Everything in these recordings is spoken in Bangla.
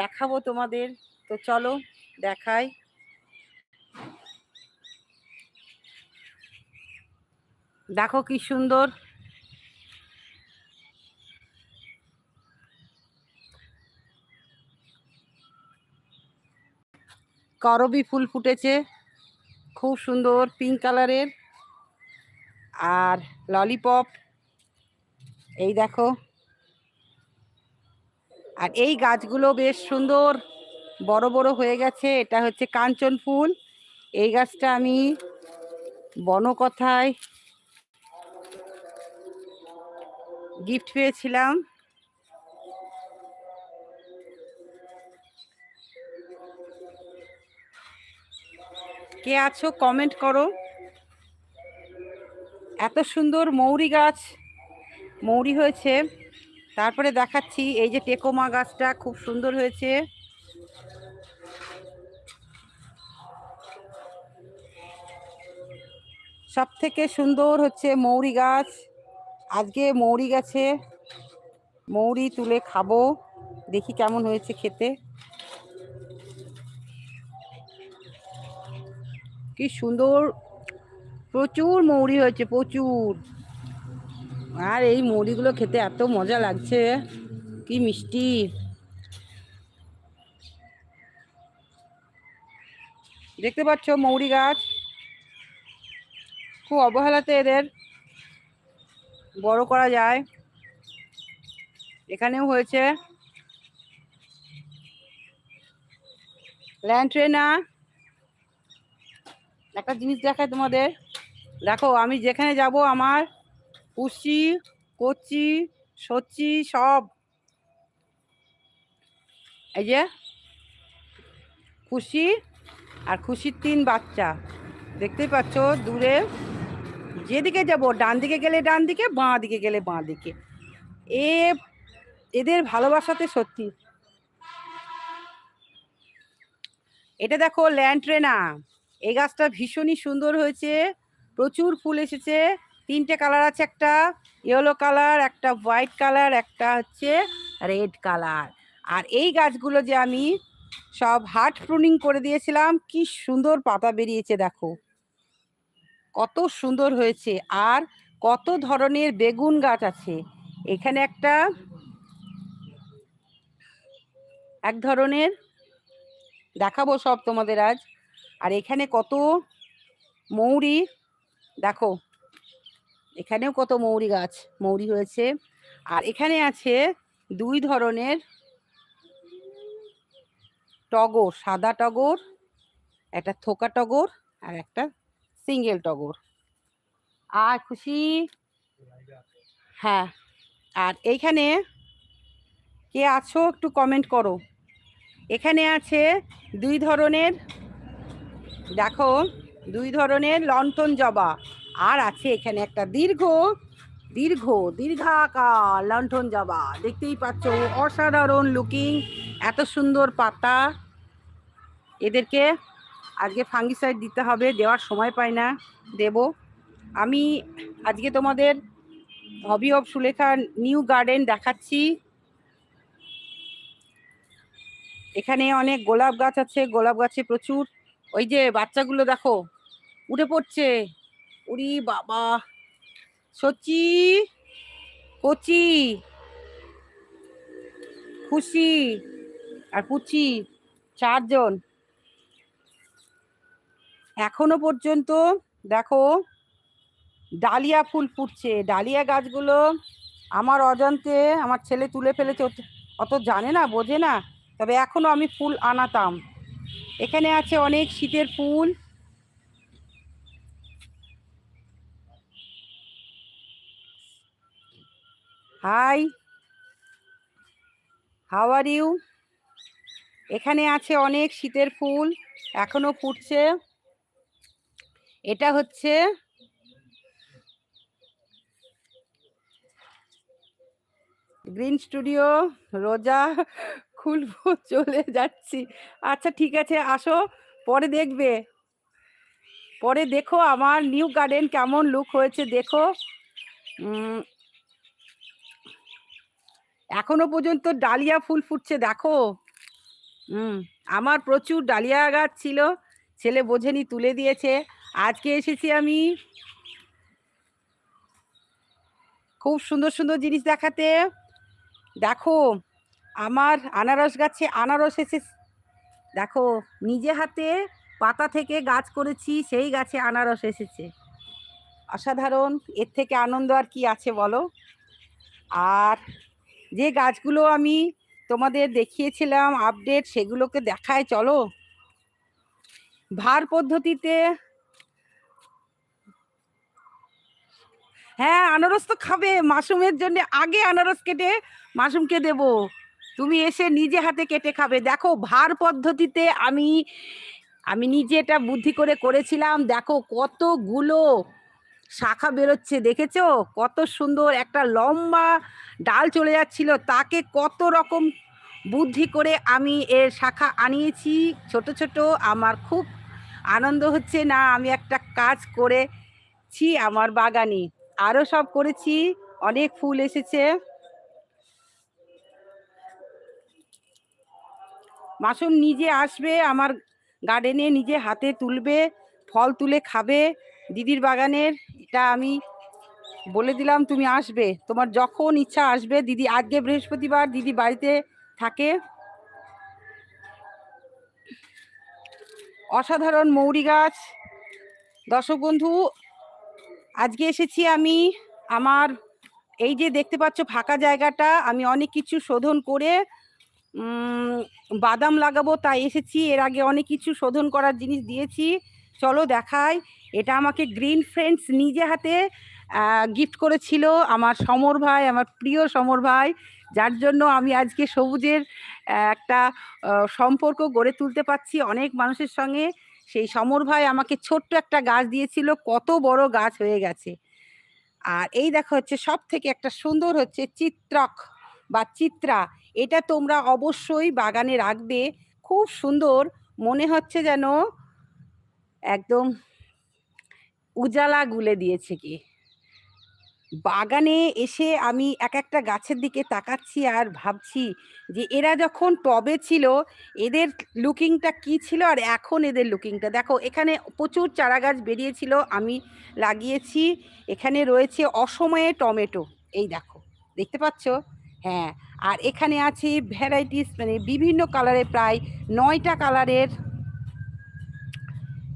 দেখাবো তোমাদের। তো চলো, দেখাই। দেখো কি সুন্দর। করবি ফুল ফুটেছে। খুব সুন্দর পিঙ্ক কালারের আর ললিপপ এই দেখো। আর এই গাছগুলো বেশ সুন্দর বড় বড় হয়ে গেছে। এটা হচ্ছে কাঞ্চন ফুল। এই গাছটা আমি বনকথায় গিফট পেয়েছিলাম। কে আছো কমেন্ট করো। এত সুন্দর মৌরি গাছ, মৌরি হয়েছে। তারপরে দেখাচ্ছি এই যে টেকোমা গাছটা, খুব সুন্দর হয়েছে। সব থেকে সুন্দর হচ্ছে মৌরি গাছ। আজকে মৌরি গাছে মৌরি তুলে খাব, দেখি কেমন হয়েছে খেতে। কি সুন্দর, প্রচুর মৌরি হয়েছে, প্রচুর। আর এই মৌরিগুলো খেতে এত মজা লাগছে। কি মিষ্টি। দেখতে পাচ্ছ মৌরি গাছ? খুব অবহেলাতে এদের বড় করা যায়। এখানেও হয়েছে। ল্যান্ট্রেনা একটা জিনিস দেখায় তোমাদের। দেখো, আমি যেখানে যাব আমার কুচি কচি সচি সব। এই যে, খুশি আর খুশির তিন বাচ্চা। দেখতেই পাচ্ছ দূরে, যেদিকে যাব ডান দিকে গেলে ডান দিকে, বাঁ দিকে গেলে বাঁ দিকে। এ, এদের ভালোবাসাতে সত্যি। এটা দেখো ল্যান্ট্রেনা এই গাছটা ভীষণই সুন্দর হয়েছে। প্রচুর ফুল এসেছে। তিনটে কালার আছে, একটা ইয়েলো কালার, একটা হোয়াইট কালার, একটা হচ্ছে রেড কালার। আর এই গাছগুলো যে আমি সব হার্ট প্রুনিং করে দিয়েছিলাম, কি সুন্দর পাতা বেরিয়েছে, দেখো। কত সুন্দর হয়েছে, আর কত ধরনের বেগুন গাছ আছে। এখানে একটা এক ধরনের দেখাবো সব তোমাদের আজ। আর এখানে কত মৌরি, দেখো। এখানেও কত মৌরি গাছ? মৌরি হয়েছে। আর এখানে আছে দুই ধরনের টগর, সাদা টগর, একটা থোকা টগর আর একটা সিঙ্গেল টগর। আর খুশি? হ্যাঁ। আর এইখানে কে আছো একটু কমেন্ট করো। এখানে আছে দুই ধরনের, দেখো, দুই ধরনের লন্ঠন জবা। আর আছে এখানে একটা দীর্ঘ দীর্ঘ, দীর্ঘাকার লণ্ঠন জবা দেখতেই পাচ্ছ অসাধারণ লুকিং এত সুন্দর পাতা। এদেরকে আজকে ফাঙ্গিসাইড দিতে হবে, দেওয়ার সময় পাই না, দেব। আমি আজকে তোমাদের hobby of Sulekha new garden দেখাচ্ছি। এখানে অনেক গোলাপ গাছ আছে, গোলাপ গাছে প্রচুর। ওই যে বাচ্চাগুলো দেখো, উঠে পড়ছে। উরি বাবা। সচি, কচি, খুশি আর পুচি, চারজন। এখনও পর্যন্ত দেখো ডালিয়া ফুল ফুটছে। ডালিয়া গাছগুলো আমার অজান্তে আমার ছেলে তুলে ফেলেছে। অত- অত জানে না, বোঝে না। তবে এখনও আমি ফুল আনাতাম। এখানে আছে অনেক শীতের ফুল। হাই হাউ আর ইউ এখানে আছে অনেক শীতের ফুল, এখনও ফুটছে। এটা হচ্ছে গ্রিন স্টুডিও রোজা, খুলবো, চলে যাচ্ছি। আচ্ছা ঠিক আছে, আসো, পরে দেখবে। পরে দেখো আমার নিউ গার্ডেন কেমন লুক হয়েছে, দেখো। এখনও পর্যন্ত ডালিয়া ফুল ফুটছে, দেখো। হুম, আমার প্রচুর ডালিয়া গাছ ছিল, ছেলে বোঝেনি তুলে দিয়েছে। আজকে এসেছি আমি খুব সুন্দর সুন্দর জিনিস দেখাতে। দেখো, আমার আনারস গাছে আনারস এসে দেখো, নিজে হাতে পাতা থেকে গাছ করেছি, সেই গাছে আনারস এসেছে। অসাধারণ, এর থেকে আনন্দ আর কি আছে বলো? আর যে গাছগুলো আমি তোমাদের দেখিয়েছিলাম আপডেট সেগুলোকে দেখায়, চলো। ভার পদ্ধতিতে হ্যাঁ আনারস তো খাবে মাশরুমের জন্য আগে আনারস কেটে মাশরুমকে দেব। তুমি এসে নিজে হাতে কেটে খাবে। দেখো, ভার পদ্ধতিতে আমি আমি নিজে এটা বুদ্ধি করে করেছিলাম। দেখো কতগুলো শাখা বেরোচ্ছে, দেখেছ? কত সুন্দর একটা লম্বা ডাল চলে যাচ্ছিল, তাকে কত রকম বুদ্ধি করে আমি এর শাখা আনিয়েছি। ছোট ছোট, আমার খুব আনন্দ হচ্ছে। না, আমি একটা কাজ করেছি আমার বাগানে। আরও সব করেছি, অনেক ফুল এসেছে। মাসুম নিজে আসবে আমার গার্ডেনে, নিজে হাতে তুলবে, ফল তুলে খাবে দিদির বাগানের। এটা আমি বলে দিলাম, তুমি আসবে। তোমার যখন ইচ্ছা আসবে, দিদি আজকে বৃহস্পতিবার দিদি বাড়িতে থাকে। অসাধারণ মৌরি গাছ। দর্শক বন্ধু, আজকে এসেছি আমি আমার এই যে দেখতে পাচ্ছ ফাঁকা জায়গাটা, আমি অনেক কিছু শোধন করে বাদাম লাগাবো, তাই এসেছি। এর আগে অনেক কিছু শোধন করার জিনিস দিয়েছি। চলো দেখাই। এটা আমাকে গ্রিন ফ্রেন্ডস নিজে হাতে গিফট করেছিল আমার সমর ভাই, আমার প্রিয় সমর ভাই, যার জন্য আমি আজকে সবুজের একটা সম্পর্ক গড়ে তুলতে পারছি অনেক মানুষের সঙ্গে। সেই সমর ভাই আমাকে ছোট্ট একটা গাছ দিয়েছিল, কত বড় গাছ হয়ে গেছে। আর এই দেখো হচ্ছে সব থেকে একটা সুন্দর হচ্ছে চিত্রক বা চিত্রা। এটা তোমরা অবশ্যই বাগানে রাখবে। খুব সুন্দর, মনে হচ্ছে যেন একদম উজালা গুলে দিয়েছে কি। বাগানে এসে আমি এক একটা গাছের দিকে তাকাচ্ছি আর ভাবছি যে এরা যখন টবে ছিল, এদের লুকিংটা কি ছিল আর এখন এদের লুকিংটা। দেখো, এখানে প্রচুর চারা গাছ বেরিয়েছিল, আমি লাগিয়েছি, এখানে রয়েছে অসময়ে টমেটো, এই দেখো, দেখতে পাচ্ছ? হ্যাঁ আর এখানে আছে ভ্যারাইটিস মানে বিভিন্ন কালারের প্রায় নয়টা কালারের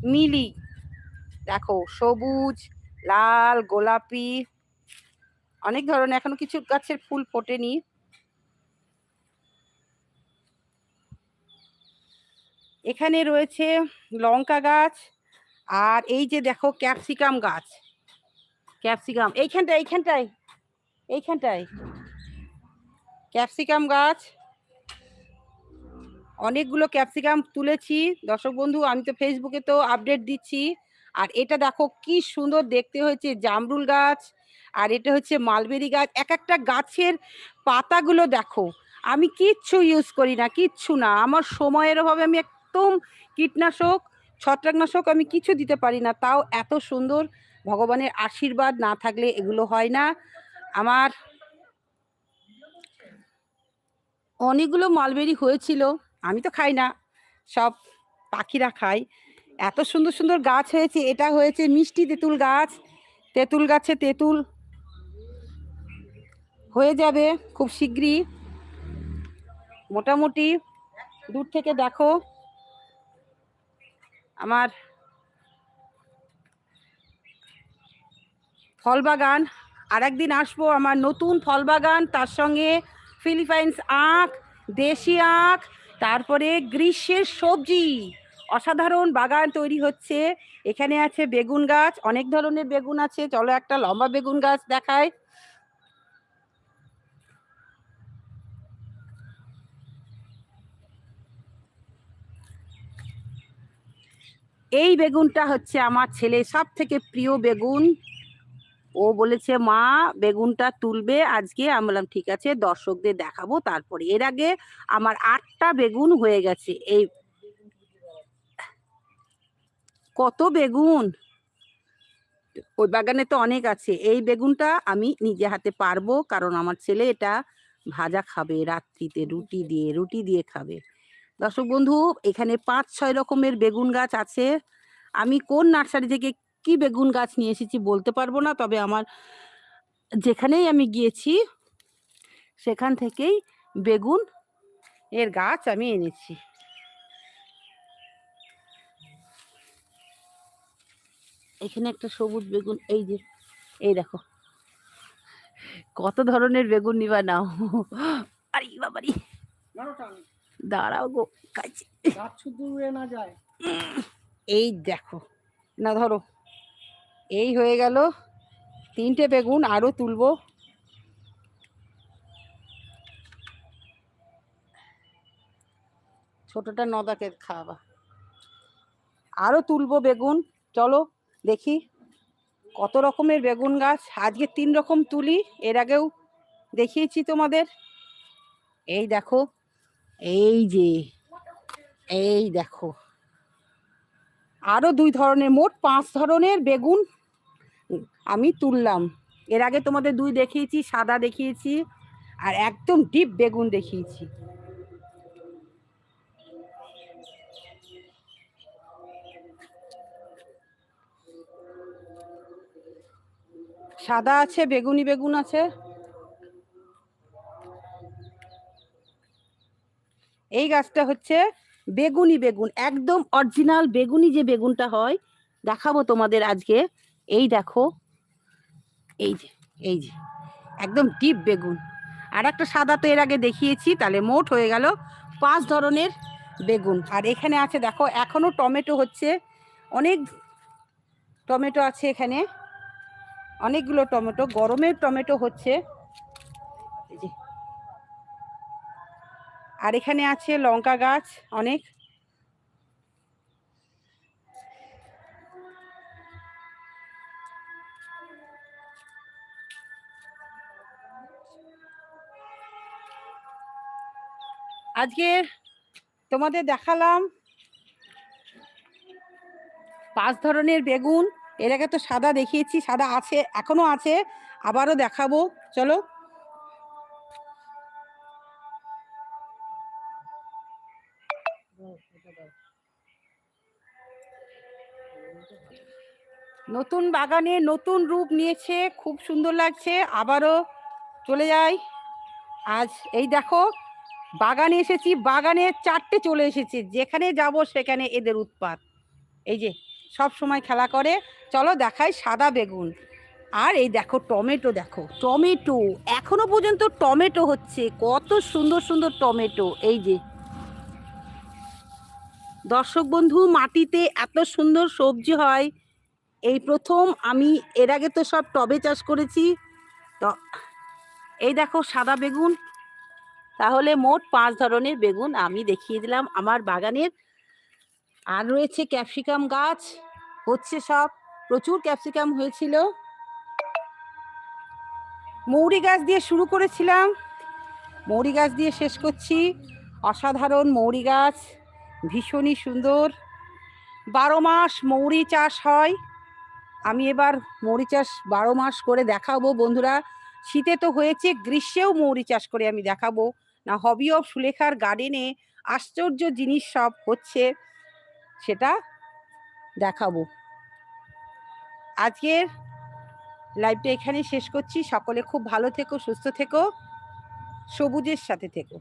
মিলি। দেখো, সবুজ, লাল, গোলাপি, অনেক ধরনের। এখনও কিছু গাছের ফুল ফোটেনি। এখানে রয়েছে লঙ্কা গাছ আর এই যে দেখো ক্যাপসিকাম গাছ। ক্যাপসিকাম, এইখানটায় এইখানটায় এইখানটায়। ক্যাপসিকাম গাছ। অনেকগুলো ক্যাপসিকাম তুলেছি। দর্শক বন্ধু, আমি তো ফেসবুকে তো আপডেট দিচ্ছি। আর এটা দেখো কি সুন্দর দেখতে হয়েছে, জামরুল গাছ, আর এটা হচ্ছে মালবেরি গাছ। এক একটা গাছের পাতাগুলো দেখো, আমি কিচ্ছু ইউজ করি না, কিচ্ছু না। আমার সময়ের অভাবে আমি একদম কীটনাশক, ছত্রাকনাশক আমি কিছু দিতে পারি না। তাও এত সুন্দর, ভগবানের আশীর্বাদ না থাকলে এগুলো হয় না। আমার অনেকগুলো মালবেরি হয়েছিল। আমি তো খাই না, সব পাখিরা খায়। এত সুন্দর সুন্দর গাছ হয়েছে, এটা হয়েছে মিষ্টি তেঁতুল গাছ। তেঁতুল গাছে তেঁতুল হয়ে যাবে খুব শীঘ্রই মোটামুটি দূর থেকে দেখো। আমার ফল বাগান আর একদিন আসব আমার নতুন ফল বাগান, তার সঙ্গে ফিলিপাইন্স আখ, দেশি আখ তারপরে গ্রীষ্মের সবজি। অসাধারণ বাগান তৈরি হচ্ছে। এখানে আছে বেগুন গাছ, অনেক ধরনের বেগুন আছে। চলো একটা লম্বা বেগুন গাছ দেখায় এই বেগুনটা হচ্ছে আমার ছেলে সব থেকে প্রিয় বেগুন। ও বলেছে, মা, বেগুনটা তুলবে আজকে। আমি বললাম, ঠিক আছে, দর্শকদের দেখাবো তারপরে। এর আগে আমার আটটা বেগুন হয়ে গেছে। এই কত বেগুন? ওই বাগানে তো অনেক আছে। এই বেগুনটা আমি নিজে হাতে পারব, কারণ আমার ছেলে এটা ভাজা খাবে রাত্রিতে, রুটি দিয়ে রুটি দিয়ে খাবে। দর্শক বন্ধু, এখানে পাঁচ ছয় রকমের বেগুন গাছ আছে। আমি কোন নার্সারি থেকে কি বেগুন গাছ নিয়ে এসেছি বলতে পারব না তবে আমার যেখানেই আমি গিয়েছি সেখান থেকেই বেগুন এর গাছ আমি এনেছি। এখানে একটা সবুজ বেগুন এই যে এই দেখো। কত ধরনের বেগুন নিবা নাও। আরে বাবারি। দাঁড়াও গো কাছে শুধু না যায়। এই দেখো না ধরো। এই হয়ে গেল তিনটে বেগুন আরও তুলব। ছোটটা নদাকে খাওয়াবা। আরও তুলবো বেগুন, চলো দেখি কত রকমের বেগুন গাছ। আজকে তিন রকম তুলি, এর আগেও দেখিয়েছি তোমাদের। এই দেখো, এই যে, এই দেখো। আরও দুই ধরনের, মোট পাঁচ ধরনের বেগুন আমি তুললাম। এর আগে তোমাদের দুই দেখিয়েছি, সাদা দেখিয়েছি, আর একদম ডিপ বেগুন দেখিয়েছি। সাদা আছে, বেগুনি বেগুন আছে। এই গাছটা হচ্ছে বেগুনি বেগুন, একদম অরিজিনাল বেগুনি যে বেগুনটা হয়, দেখাবো তোমাদের আজকে। দেখো, এই যে এই যে, একদম ডিপ বেগুন। আর একটা সাদা তো এর আগে দেখিয়েছি, তাহলে মোট হয়ে গেল পাঁচ ধরনের বেগুন। আর এখানে আছে, দেখো, এখনও টমেটো হচ্ছে, অনেক টমেটো আছে এখানে, অনেকগুলো টমেটো, গরমের টমেটো হচ্ছে, এই আর এখানে আছে লঙ্কা গাছ, অনেক। আজকে তোমাদের দেখালাম পাঁচ ধরনের বেগুন। এর আগে তো সাদা দেখিয়েছি, সাদা আছে, এখনও আছে। আবারও দেখাবো। চলো। নতুন বাগানে নতুন রূপ নিয়েছে, খুব সুন্দর লাগছে। আবারও চলে যাই। আজ এই দেখো বাগানে এসেছি, বাগানে চারটে চলে এসেছে, যেখানে যাব সেখানে এদের উৎপাত। এই যে, সব সময় খেলা করে, চলো দেখাই সাদা বেগুন। আর এই দেখো টমেটো দেখো টমেটো, এখনও পর্যন্ত টমেটো হচ্ছে, কত সুন্দর সুন্দর টমেটো, এই যে। দর্শক বন্ধু, মাটিতে এত সুন্দর সবজি হয়, এই প্রথম আমি, এর আগে তো সব টবে চাষ করেছি তো এই দেখো সাদা বেগুন তাহলে মোট পাঁচ ধরনের বেগুন আমি দেখিয়ে দিলাম আমার বাগানের। আর রয়েছে ক্যাপসিকাম গাছ, হচ্ছে সব। প্রচুর ক্যাপসিকাম হয়েছিল। মৌরি গাছ দিয়ে শুরু করেছিলাম। মৌরি গাছ দিয়ে শেষ করছি। অসাধারণ মৌরি গাছ, ভীষণই সুন্দর। বারো মাস মৌরি চাষ হয়। আমি এবার মৌরি চাষ বারো মাস করে দেখাবো বন্ধুরা। শীতে তো হয়েছে, গ্রীষ্মেও মৌরি চাষ করে আমি দেখাবো। না হবি অফ সুলেখার গার্ডেনে আশ্চর্য জিনিস সব হচ্ছে সেটা দেখাবো। আজকের লাইভটা এখানে শেষ করছি। সকলে খুব ভালো থেকো, সুস্থ থেকো, সবুজের সাথে থেকো।